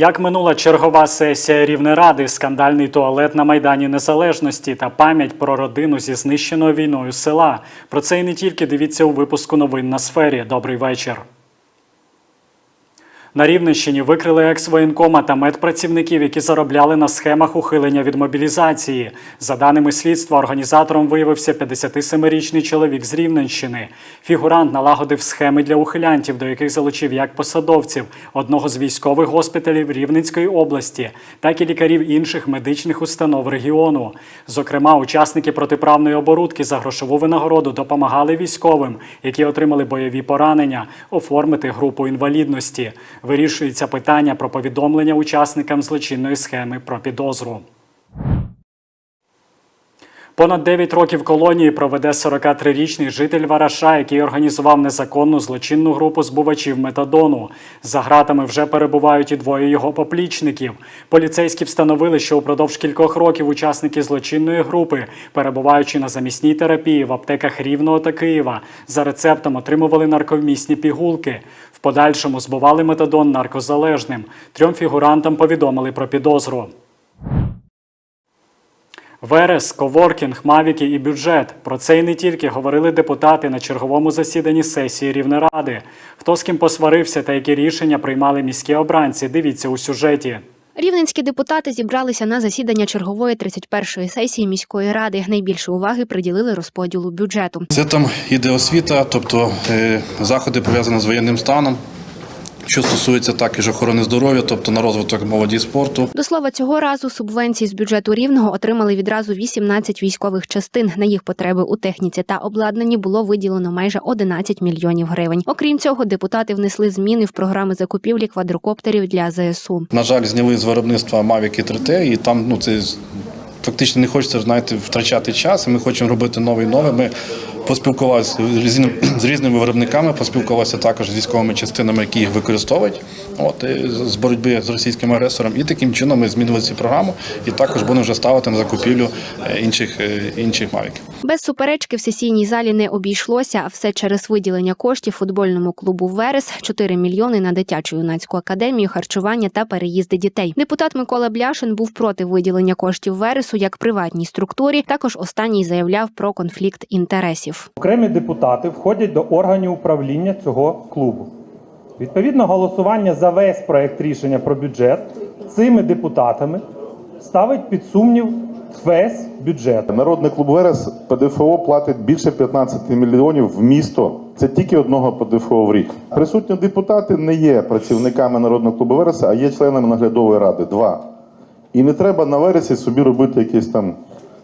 Як минула чергова сесія Рівнеради, скандальний туалет на Майдані Незалежності та пам'ять про родину зі знищеного війною села. Про це і не тільки дивіться у випуску новин на сфері. Добрий вечір. На Рівненщині викрили екс-воєнкома та медпрацівників, які заробляли на схемах ухилення від мобілізації. За даними слідства, організатором виявився 57-річний чоловік з Рівненщини. Фігурант налагодив схеми для ухилянтів, до яких залучив як посадовців одного з військових госпіталів Рівненської області, так і лікарів інших медичних установ регіону. Зокрема, учасники протиправної оборудки за грошову винагороду допомагали військовим, які отримали бойові поранення, оформити групу інвалідності. Вирішується питання про повідомлення учасникам злочинної схеми про підозру. Понад 9 років колонії проведе 43-річний житель Вараша, який організував незаконну злочинну групу збувачів метадону. За гратами вже перебувають і двоє його поплічників. Поліцейські встановили, що упродовж кількох років учасники злочинної групи, перебуваючи на замісній терапії в аптеках Рівного та Києва, за рецептом отримували нарковмісні пігулки. В подальшому збували метадон наркозалежним. Трьом фігурантам повідомили про підозру. Верес, коворкінг, мавіки і бюджет. Про це і не тільки говорили депутати на черговому засіданні сесії Рівнеради. Хто з ким посварився та які рішення приймали міські обранці. Дивіться у сюжеті. Рівненські депутати зібралися на засідання чергової 31-ї сесії міської ради. Найбільше уваги приділили розподілу бюджету. Це там іде освіта, тобто е, заходи пов'язані з воєнним станом. Що стосується також охорони здоров'я, тобто на розвиток молоді спорту. До слова, цього разу субвенції з бюджету рівного отримали відразу 18 військових частин. На їх потреби у техніці та обладнанні було виділено майже 11 мільйонів гривень. Окрім цього, депутати внесли зміни в програми закупівлі квадрокоптерів для ЗСУ. На жаль, зняли з виробництва Mavic 3T, і там ну це фактично не хочеться знаєте, втрачати час. і Ми хочемо робити нове і. Ми різними, з різними виробниками, поспілкувався також з військовими частинами, які їх використовують. От з боротьби з російським агресором. І таким чином ми змінили цю програму, і також будемо вже ставити на закупівлю е, інших е, інших Mavic. Без суперечки в сесійній залі не обійшлося, а все через виділення коштів футбольному клубу Верес 4 мільйони на дитячу юнацьку академію, харчування та переїзди дітей. Депутат Микола Бляшин був проти виділення коштів Вересу як приватній структурі. Також останній заявляв про конфлікт інтересів. Окремі депутати входять до органів управління цього клубу. Відповідно, голосування за весь проект рішення про бюджет цими депутатами ставить під сумнів весь бюджет. Народний клуб Верес ПДФО платить більше 15 мільйонів в місто. Це тільки одного ПДФО в рік. Присутні депутати не є працівниками Народного клубу Вереса, а є членами наглядової ради. Два. І не треба на вересі собі робити якесь там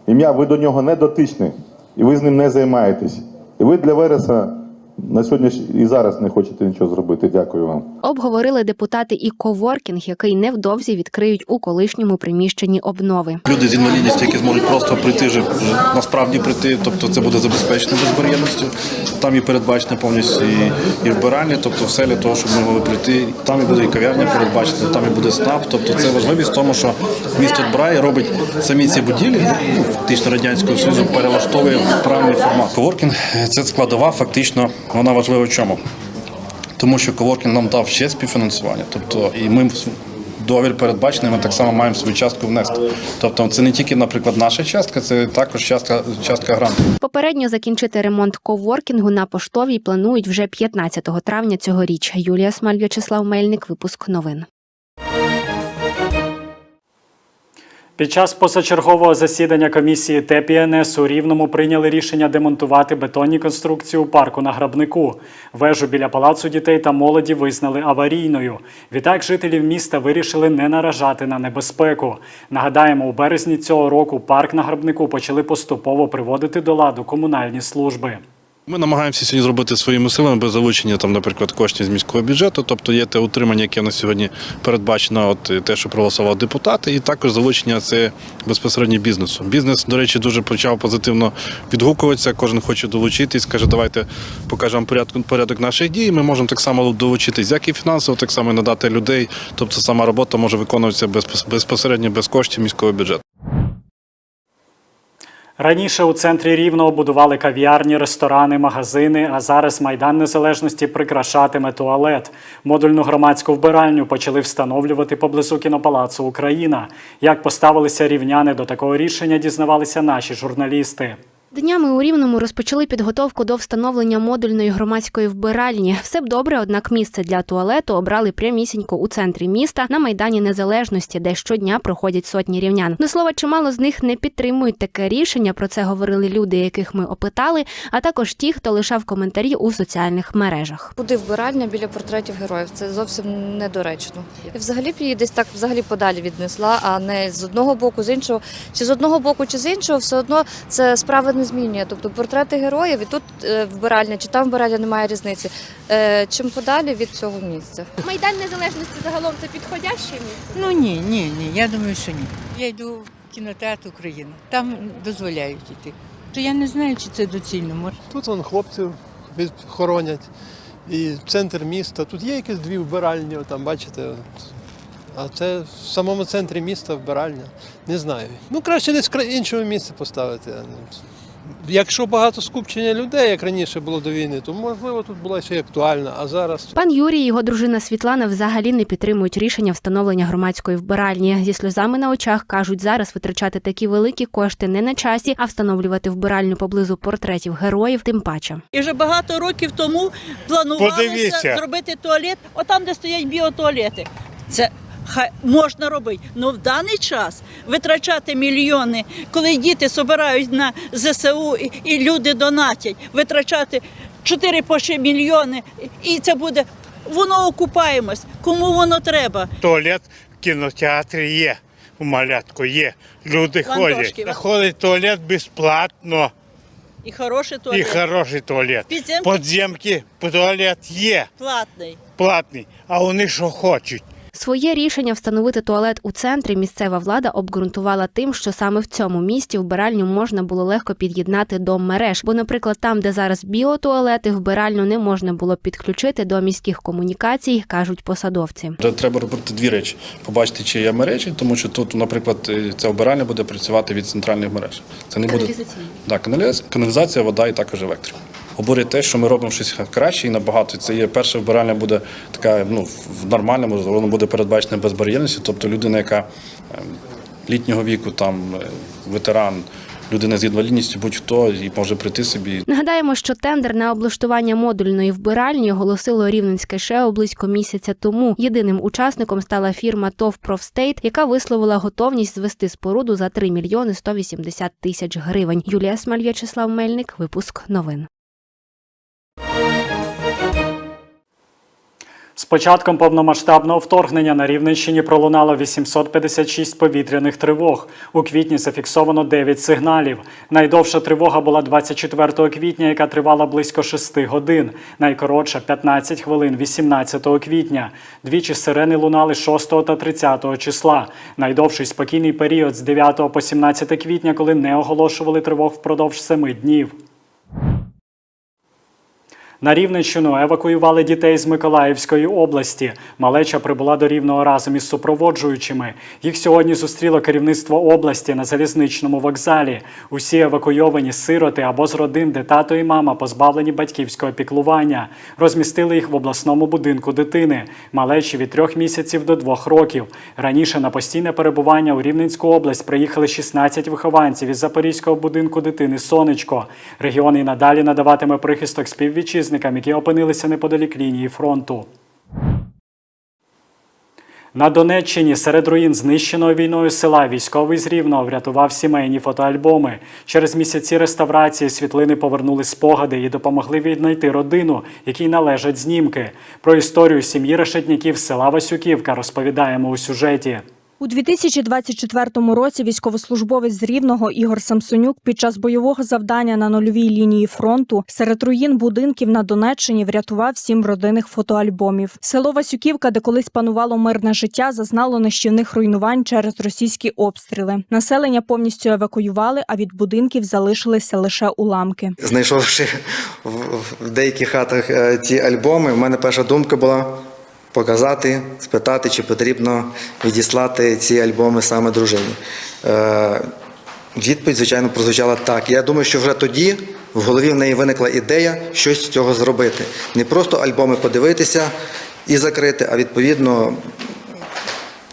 ім'я. Ви до нього не дотичні, і ви з ним не займаєтесь. І ви для Вереса на сьогодні ж і зараз не хочете нічого зробити. Дякую вам. Обговорили депутати і коворкінг, який невдовзі відкриють у колишньому приміщенні обнови. Люди з інвалідністю, які зможуть просто прийти вже вже насправді прийти, тобто це буде забезпечено безбар'єрністю. Там і передбачено повністю і, і вбиральні, тобто все для того, щоб ми могли прийти. Там і буде і кав'ярня передбачена, там і буде СНАП. Тобто це важливість в тому, що місто дбає, робить самі ці будівлі, ну, фактично радянського союзу, перелаштовує в правильний формат. Коворкінг це складова, фактично, вона важлива в чому? Тому що коворкінг нам дав ще співфінансування. Тобто, і ми договір передбачений, ми так само маємо свою частку внести. Тобто, це не тільки, наприклад, наша частка, це також частка, частка гранту. Попередньо закінчити ремонт коворкінгу на поштовій планують вже 15 травня цьогоріч. Юлія Смаль, В'ячеслав Мельник. Випуск новин. Під час позачергового засідання комісії ТЕПІНС у Рівному прийняли рішення демонтувати бетонні конструкції у парку на Грабнику. Вежу біля палацу дітей та молоді визнали аварійною. Відтак жителів міста вирішили не наражати на небезпеку. Нагадаємо, у березні цього року парк на Грабнику почали поступово приводити до ладу комунальні служби. Ми намагаємося сьогодні зробити своїми силами без залучення, там, наприклад, коштів з міського бюджету. Тобто є те утримання, яке на сьогодні передбачено, от те, що проголосував депутати, і також залучення це безпосередньо бізнесу. Бізнес, до речі, дуже почав позитивно відгукуватися. Кожен хоче долучитись, каже, давайте покажемо порядок, порядок наших дій. Ми можемо так само долучитись, як і фінансово, так само і надати людей. Тобто сама робота може виконуватися безпос- безпосередньо без коштів міського бюджету. Раніше у центрі Рівного будували кав'ярні, ресторани, магазини, а зараз Майдан Незалежності прикрашатиме туалет. Модульну громадську вбиральню почали встановлювати поблизу кінопалацу Україна. Як поставилися рівняни до такого рішення, дізнавалися наші журналісти. Днями у Рівному розпочали підготовку до встановлення модульної громадської вбиральні. Все б добре, однак місце для туалету обрали прямісінько у центрі міста на майдані Незалежності, де щодня проходять сотні рівнян. До слова, чимало з них не підтримують таке рішення. Про це говорили люди, яких ми опитали, а також ті, хто лишав коментарі у соціальних мережах. Буде вбиральня біля портретів героїв. Це зовсім недоречно. І взагалі б її десь так взагалі подалі віднесла, а не з одного боку, з іншого. Чи з одного боку, чи з іншого, все одно це справа не змінює. Тобто портрети героїв і тут е, вбиральня, чи там вбиральня немає різниці. Е, Чим подалі від цього місця. Майдан Незалежності загалом це підходяще місце? Ну ні, ні, ні, я думаю, що ні. Я йду в кінотеатр Україна, там дозволяють йти. То я не знаю, чи це доцільно. Може. Тут вон хлопців від- хоронять. І центр міста. Тут є якісь дві вбиральні, там бачите. А це в самому центрі міста вбиральня. Не знаю. Ну краще десь в кра- іншому поставити. Якщо багато скупчення людей, як раніше було до війни, то можливо тут була ще й актуальна. А зараз Пан Юрій і його дружина Світлана взагалі не підтримують рішення встановлення громадської вбиральні. Зі сльозами на очах кажуть, зараз витрачати такі великі кошти не на часі, а встановлювати вбиральню поблизу портретів героїв, тим паче. І вже багато років тому планувалося Подивіться. зробити туалет, отам, де стоять біотуалети. Це хай можна робити. але в даний час витрачати мільйони, коли діти збирають на ЗСУ і, і люди донатять, витрачати 4 по мільйони, і це буде. Воно окупаємось. Кому воно треба? Туалет в кінотеатрі є. У малятку є. Люди Вантошки. ходять. Ходить туалет безплатно. І хороший І хороший туалет. Підземки Подземки туалет є платний. платний, а вони що хочуть. Своє рішення встановити туалет у центрі місцева влада обґрунтувала тим, що саме в цьому місті вбиральню можна було легко під'єднати до мереж. Бо, наприклад, там, де зараз біотуалети, вбиральню не можна було підключити до міських комунікацій, кажуть посадовці. Треба робити дві речі: побачити, чи є мережі, тому що тут, наприклад, е, ця обиральня буде працювати від центральних мереж. Це не буде да, каналізація, вода і також електрика. Обурить те, що ми робимо щось краще і набагато. Це є перша вбиральня буде така, ну в нормальному, воно буде передбачена безбар'єрністю. Тобто людина, яка ем, літнього віку, там е, ветеран, людина з інвалідністю, будь-хто і може прийти собі. Нагадаємо, що тендер на облаштування модульної вбиральні оголосило Рівненське ШЕО близько місяця тому. Єдиним учасником стала фірма ТОВ «Профстейт», яка висловила готовність звести споруду за 3 мільйони 180 тисяч гривень. Юлія Смаль, В'ячеслав Мельник. Випуск новин. Початком повномасштабного вторгнення на Рівненщині пролунало 856 повітряних тривог. У квітні зафіксовано 9 сигналів. Найдовша тривога була 24 квітня, яка тривала близько 6 годин. Найкоротша 15 хвилин 18 квітня. Двічі сирени лунали 6 та 30 числа. Найдовший спокійний період з 9 по 17 квітня, коли не оголошували тривог впродовж 7 днів. На Рівненщину евакуювали дітей з Миколаївської області. Малеча прибула до Рівного разом із супроводжуючими. Їх сьогодні зустріло керівництво області на залізничному вокзалі. Усі евакуйовані сироти або з родин, де тато і мама позбавлені батьківського піклування. Розмістили їх в обласному будинку дитини. Малечі від трьох місяців до двох років. Раніше на постійне перебування у Рівненську область приїхали 16 вихованців із Запорізького будинку дитини Сонечко. Регіон і надалі надаватиме прихисток співвітчизникам, які опинилися неподалік лінії фронту. На Донеччині серед руїн знищеного війною села військовий з Рівного врятував сімейні фотоальбоми. Через місяці реставрації світлини повернули спогади і допомогли віднайти родину, якій належать знімки. Про історію сім'ї решетніків села Васюківка розповідаємо у сюжеті. У 2024 році військовослужбовець з Рівного Ігор Самсонюк під час бойового завдання на нульовій лінії фронту серед руїн будинків на Донеччині врятував сім родинних фотоальбомів. Село Васюківка, де колись панувало мирне життя, зазнало нищівних руйнувань через російські обстріли. Населення повністю евакуювали, а від будинків залишилися лише уламки. Знайшовши в, деяких хатах е, ці альбоми, в мене перша думка була показати, спитати, чи потрібно відіслати ці альбоми саме дружині. Е, Відповідь, звичайно, прозвучала так. Я думаю, що вже тоді в голові в неї виникла ідея щось з цього зробити. Не просто альбоми подивитися і закрити, а відповідно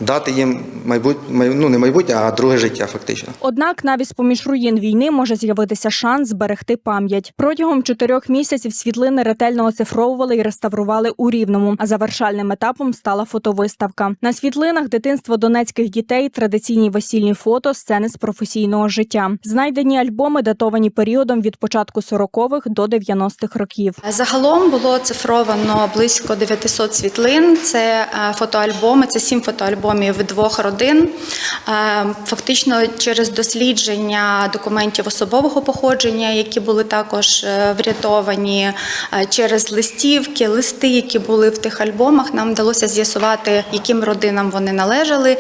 дати їм майбутнє, ну не майбутнє, а друге життя, фактично. Однак навіть з-поміж руїн війни може з'явитися шанс зберегти пам'ять. Протягом чотирьох місяців світлини ретельно оцифровували і реставрували у Рівному. А завершальним етапом стала фотовиставка. На світлинах дитинство донецьких дітей, традиційні весільні фото, сцени з професійного життя. Знайдені альбоми датовані періодом від початку 40-х до 90-х років. Загалом було цифровано близько 900 світлин. Це е, фотоальбоми, це сім фотоальбомів двох родин. Е, Фактично, через дослідження документів особового походження, які були також е, врятовані, е, через листівки, листи, які були в тих альбомах, нам вдалося з'ясувати, яким родинам вони належали.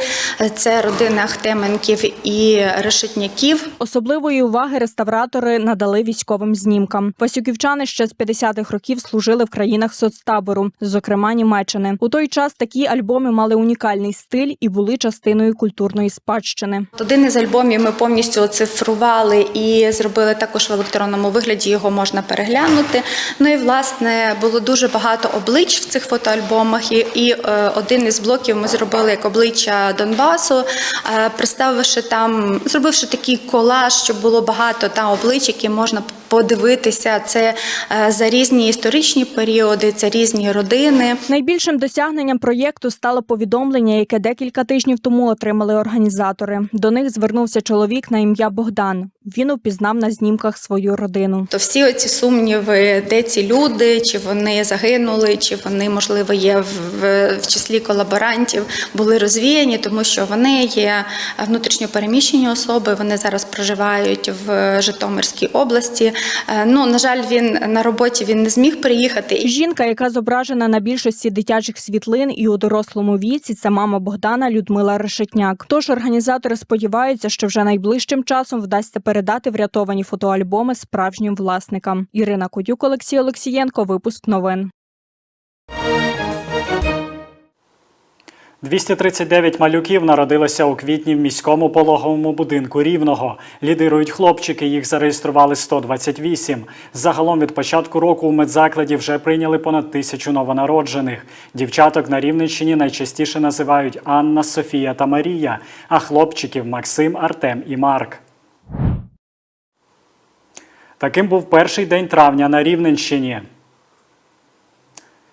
Це родини Ахтеменків і Решетняків. Особливої уваги реставратори надали військовим знімкам. Васюківчани ще з 50-х років служили в країнах соцтабору, зокрема Німеччини. У той час такі альбоми мали унікальний стиль і були частиною культурної спадщини. Один із альбомів ми повністю оцифрували і зробили також в електронному вигляді. Його можна переглянути. Ну і власне було дуже багато облич в цих фотоальбомах. І, і е, один із блоків ми зробили як обличчя Донбасу, е, представивши там, зробивши такий колаж, щоб було багато там облич, які можна подивитися. Це е, за різні історичні періоди, це різні родини. Найбільшим досягненням проєкту стало повідомлення, яке декілька тижнів тому отримали організатори. До них звернувся чоловік на ім'я Богдан. Він упізнав на знімках свою родину. То всі оці сумніви, де ці люди, чи вони загинули, чи вони, можливо, є в, в, в числі колаборантів, були розвіяні, тому що вони є внутрішньо переміщені особи. Вони зараз проживають в Житомирській області. Е, Ну, на жаль, він на роботі він не зміг приїхати. Жінка, яка зображена на більшості дитячих світлин і у дорослому віці, це мама Богдана Людмила Решетняк. Тож організатори сподіваються, що вже найближчим часом вдасться передати врятовані фотоальбоми справжнім власникам. Ірина Кудюк, Олексій Олексієнко. Випуск новин. 239 малюків народилося у квітні в міському пологовому будинку Рівного. Лідирують хлопчики, їх зареєстрували 128. Загалом від початку року у медзакладі вже прийняли понад тисячу новонароджених. Дівчаток на Рівненщині найчастіше називають Анна, Софія та Марія, а хлопчиків Максим, Артем і Марк. Таким був перший день травня на Рівненщині.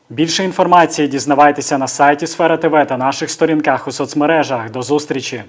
Більше інформації дізнавайтеся на сайті Сфера ТВ та наших сторінках у соцмережах. До зустрічі!